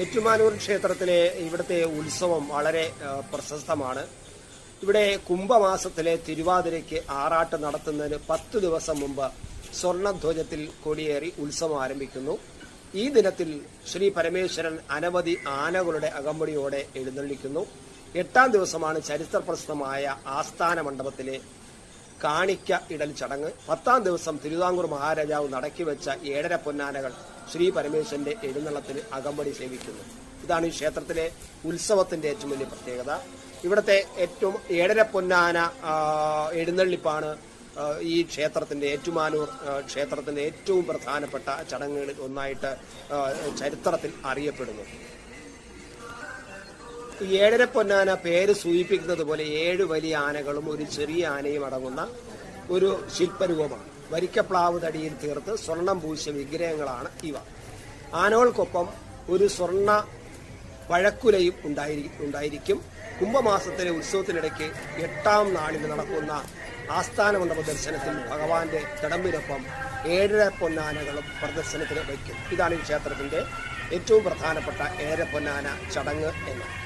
ഏറ്റുമാനൂർ ക്ഷേത്രത്തിലെ ഇവിടുത്തെ ഉത്സവം വളരെ പ്രശസ്തമാണ്. ഇവിടെ കുംഭമാസത്തിലെ തിരുവാതിരയ്ക്ക് ആറാട്ട് നടത്തുന്നതിന് പത്ത് ദിവസം മുമ്പ് സ്വർണധ്വജത്തിൽ കൊടിയേറി ഉത്സവം ആരംഭിക്കുന്നു. ഈ ദിനത്തിൽ ശ്രീ പരമേശ്വരൻ അനവധി ആനകളുടെ അകമ്പടിയോടെ എഴുന്നള്ളിക്കുന്നു. എട്ടാം ദിവസമാണ് ചരിത്രപ്രസിദ്ധമായ ആസ്ഥാന മണ്ഡപത്തിലെ കാണിക്ക ഇടൽ ചടങ്ങ്. പത്താം ദിവസം തിരുവിതാംകൂർ മഹാരാജാവ് നടക്കി വെച്ച ഏഴര പൊന്നാനകൾ ശ്രീ പരമേശ്വരന്റെ എഴുന്നള്ളത്തിന് അകമ്പടി സേവിക്കുന്നു. ഇതാണ് ഈ ക്ഷേത്രത്തിലെ ഉത്സവത്തിന്റെ ഏറ്റവും വലിയ പ്രത്യേകത. ഇവിടുത്തെ ഏറ്റവും ഏഴര പൊന്നാന എഴുന്നള്ളിപ്പാണ് ഈ ക്ഷേത്രത്തിന്റെ ഏറ്റുമാനൂർ ക്ഷേത്രത്തിന്റെ ഏറ്റവും പ്രധാനപ്പെട്ട ചടങ്ങുകളിൽ ഒന്നായിട്ട് ചരിത്രത്തിൽ അറിയപ്പെടുന്നു. ഏഴര പൊന്നാന പേര് സൂചിപ്പിക്കുന്നത് പോലെ ഏഴ് വലിയ ആനകളും ഒരു ചെറിയ ആനയും അടങ്ങുന്ന ഒരു ശില്പരൂപമാണ്. വരിക്കപ്ലാവ് തടിയിൽ തീർത്ത് സ്വർണം പൂശിയ വിഗ്രഹങ്ങളാണ് ഇവ. ആനകൾക്കൊപ്പം ഒരു സ്വർണ പഴക്കുലയും ഉണ്ടായിരി- ഉണ്ടായിരിക്കും. കുംഭമാസത്തിലെ ഉത്സവത്തിനിടയ്ക്ക് എട്ടാം നാളിൽ നടക്കുന്ന ആസ്ഥാന മണ്ഡപ ദർശനത്തിൽ ഭഗവാന്റെ തിടമ്പിനൊപ്പം ഏഴര പൊന്നാനകളും പ്രദർശനത്തിന് വയ്ക്കും. ഇതാണ് ഈ ക്ഷേത്രത്തിന്റെ ഏറ്റവും പ്രധാനപ്പെട്ട ഏഴര പൊന്നാന ചടങ്ങ് എന്ന്.